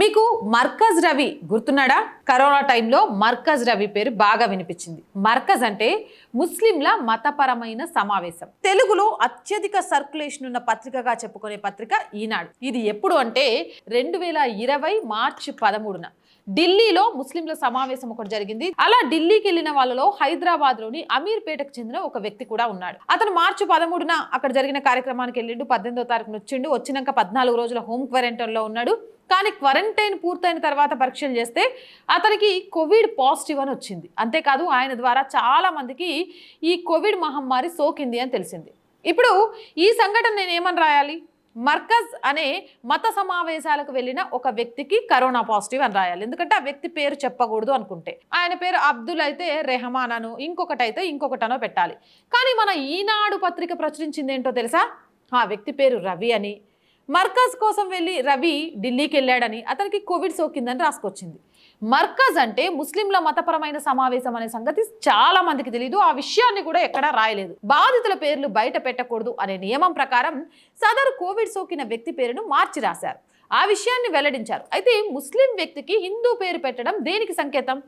మీకు మర్కజ్ రవి గుర్తున్నాడా? కరోనా టైంలో మర్కజ్ రవి పేరు బాగా వినిపించింది. మర్కజ్ అంటే ముస్లింల మతపరమైన సమావేశం. తెలుగులో అత్యధిక సర్క్యులేషన్ ఉన్న పత్రికగా చెప్పుకునే పత్రిక ఈనాడు. ఇది ఎప్పుడు అంటే రెండు వేల ఇరవై మార్చి పదమూడున. ఢిల్లీలో ముస్లింల సమావేశం ఒకటి జరిగింది. అలా ఢిల్లీకి వెళ్ళిన వాళ్ళలో హైదరాబాద్లోని అమీర్పేటకు చెందిన ఒక వ్యక్తి కూడా ఉన్నాడు. అతను మార్చి పదమూడున అక్కడ జరిగిన కార్యక్రమానికి వెళ్ళిండు పద్దెనిమిదో తారీఖున వచ్చిండు వచ్చినాక పద్నాలుగు రోజుల హోమ్ క్వారంటైన్లో ఉన్నాడు. కానీ క్వారంటైన్ పూర్తయిన తర్వాత పరీక్షలు చేస్తే అతనికి కోవిడ్ పాజిటివ్ అని వచ్చింది. అంతేకాదు ఆయన ద్వారా చాలా మందికి ఈ కోవిడ్ మహమ్మారి సోకింది అని తెలిసింది. ఇప్పుడు ఈ సంఘటన నేను ఏమని రాయాలి? మర్కజ్ అనే మత సమావేశాలకు వెళ్ళిన ఒక వ్యక్తికి కరోనా పాజిటివ్ అని రాయాలి. ఎందుకంటే ఆ వ్యక్తి పేరు చెప్పకూడదు అనుకుంటే. ఆయన పేరు అబ్దుల్ అయితే రెహమాన్ అను ఇంకొకటి అయితే ఇంకొకటనో పెట్టాలి. కానీ మన ఈనాడు పత్రిక ప్రచురించింది ఏంటో తెలుసా? ఆ వ్యక్తి పేరు రవి అని మర్కజ్ కోసం వెళ్ళి రవి ఢిల్లీకి వెళ్ళాడని అతనికి కోవిడ్ సోకిందని రాసుకొచ్చింది. మర్కజ్ అంటే ముస్లింల మతపరమైన సమావేశం అనే సంగతి చాలా మందికి తెలియదు ఆ విషయాన్ని కూడా ఎక్కడా రాయలేదు. బాధితుల పేర్లు బయట పెట్టకూడదు అనే నియమం ప్రకారం సదరు కోవిడ్ సోకిన వ్యక్తి పేరును మార్చి రాశారు. ఆ విషయాన్ని వెల్లడించారు. అయితే ముస్లిం వ్యక్తికి హిందూ పేరు పెట్టడం దేనికి సంకేతం?